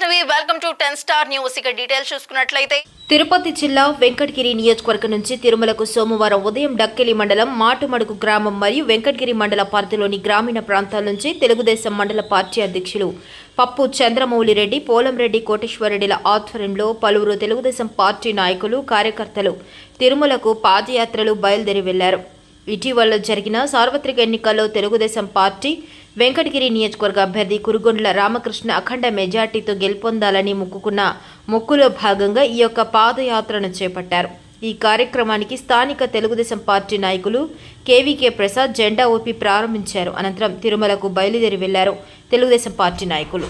Welcome to ten star news ఇక details చూసుకున్నట్లయితే తిరుపతి జిల్లా వెంకటగిరి నియోజకవర్గం నుంచి తిరుమలకు సోమవారం ఉదయం డక్కెలి మండలం మాటుమడుగు గ్రామం మరియు వెంకటగిరి మండల పరిధిలోని గ్రామీణ ప్రాంతాల నుంచి తెలుగుదేశం మండల పార్టీ అధ్యక్షులు పప్పు చంద్రమౌళిరెడ్డి పోలంరెడ్డి కోటేశ్వరరెడ్డిల ఆధ్వర్యంలో పలువురు తెలుగుదేశం పార్టీ నాయకులు కార్యకర్తలు తిరుమలకు పాదయాత్రలు బయలుదేరి వెళ్ళారు. ఇటీవల జరిగిన సార్వత్రిక ఎన్నికల్లో తెలుగుదేశం పార్టీ వెంకటగిరి నియోజకవర్గ అభ్యర్థి కురుగొండ్ల రామకృష్ణ అఖండ మెజార్టీతో గెలుపొందాలని మొక్కుకున్న మొక్కులో భాగంగా ఈ యొక్క పాదయాత్రను చేపట్టారు. ఈ కార్యక్రమానికి స్థానిక తెలుగుదేశం పార్టీ నాయకులు కేవీకే ప్రసాద్ జెండా ఊపి ప్రారంభించారు. అనంతరం తిరుమలకు బయలుదేరి వెళ్ళారు తెలుగుదేశం పార్టీ నాయకులు.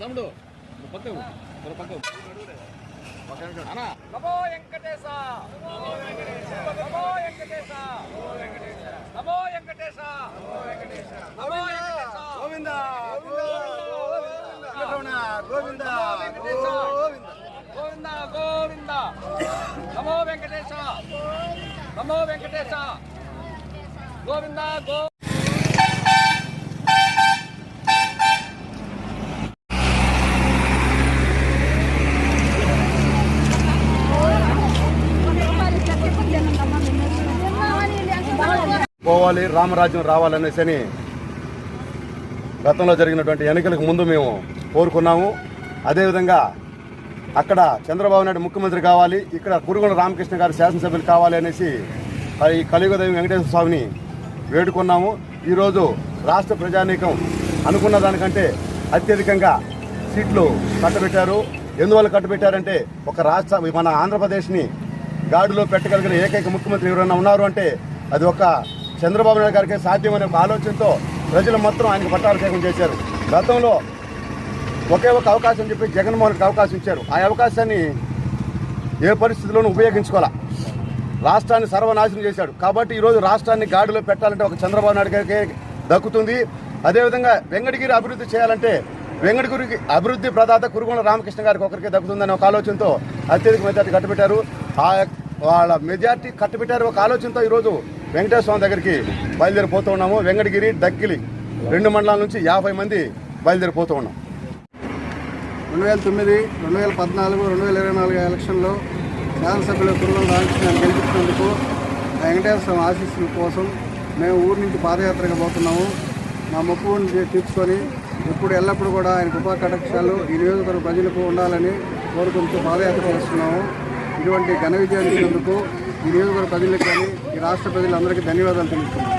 తమ్ముడు పక్క పక్క నమో వెంకటేశ. నమో వెంకటేశ. నమో వెంకటేశ. నమో వెంకటేశ. గోవింద. గోవింద. గోవింద గోవింద. నమో వెంకటేశ. నమో వెంకటేశ. గోవింద గో పోవాలి రామరాజ్యం రావాలనేసి అని గతంలో జరిగినటువంటి ఎన్నికలకు ముందు మేము కోరుకున్నాము. అదేవిధంగా అక్కడ చంద్రబాబు నాయుడు ముఖ్యమంత్రి కావాలి ఇక్కడ కురుగుల రామకృష్ణ గారు శాసనసభ్యులు కావాలి అనేసి ఈ కలియుగదేవి వెంకటేశ్వర స్వామిని వేడుకున్నాము. ఈరోజు రాష్ట్ర ప్రజానీకం అనుకున్న దానికంటే అత్యధికంగా సీట్లు కట్టబెట్టారు. ఎందువల్ల కట్టబెట్టారంటే ఒక రాష్ట్ర మన ఆంధ్రప్రదేశ్ని గాడిలో పెట్టగలిగిన ఏకైక ముఖ్యమంత్రి ఎవరైనా ఉన్నారు అంటే అది ఒక చంద్రబాబు నాయుడు గారికి సాధ్యమనే ఒక ఆలోచనతో ప్రజలు మొత్తం ఆయనకు పట్టాభిషేకం చేశారు. గతంలో ఒకే ఒక అవకాశం చెప్పి జగన్మోహన్కి అవకాశం ఇచ్చారు. ఆ అవకాశాన్ని ఏ పరిస్థితిలోనూ ఉపయోగించుకోవాలా? రాష్ట్రాన్ని సర్వనాశనం చేశాడు. కాబట్టి ఈరోజు రాష్ట్రాన్ని గాడిలో పెట్టాలంటే ఒక చంద్రబాబు నాయుడు గారికి దక్కుతుంది. అదేవిధంగా వెంకటగిరి అభివృద్ధి చేయాలంటే వెంకటగిరికి అభివృద్ధి ప్రదాత కురుగుల రామకృష్ణ గారికి ఒకరికి దక్కుతుందనే ఒక ఆలోచనతో అత్యధిక మెజార్టీ కట్టబెట్టారు. ఆ వాళ్ళ మెజార్టీ కట్టబెట్టారు ఒక ఆలోచనతో ఈరోజు వెంకటేశ్వర స్వామి దగ్గరికి బయలుదేరిపోతూ ఉన్నాము. వెంకటగిరి డక్కిలి రెండు మండలాల నుంచి యాభై మంది బయలుదేరిపోతూ ఉన్నాం. రెండు వేల తొమ్మిది రెండు వేల పద్నాలుగు రెండు వేల ఇరవై నాలుగు ఎలక్షన్లో శాసనసభ్యులు కురుగల రామకృష్ణ గెలిపించినందుకు ఆ వెంకటేశ్వర స్వామి ఆశీస్సుల కోసం మేము ఊరి నుంచి పాదయాత్రగా పోతున్నాము. మా మొక్కుని తీర్చుకొని ఇప్పుడు ఎల్లప్పుడూ కూడా ఆయన కృపా కటాక్షాలు ఈ నియోజకవర్గ ప్రజలకు ఉండాలని కోరుకుంటూ పాదయాత్ర చేస్తున్నాము. ఇటువంటి ఘన విజయాన్ని ఈ నియోజకవర్గ ప్రజలకు కానీ ఈ రాష్ట్ర ప్రజలందరికీ ధన్యవాదాలు తెలుస్తున్నాము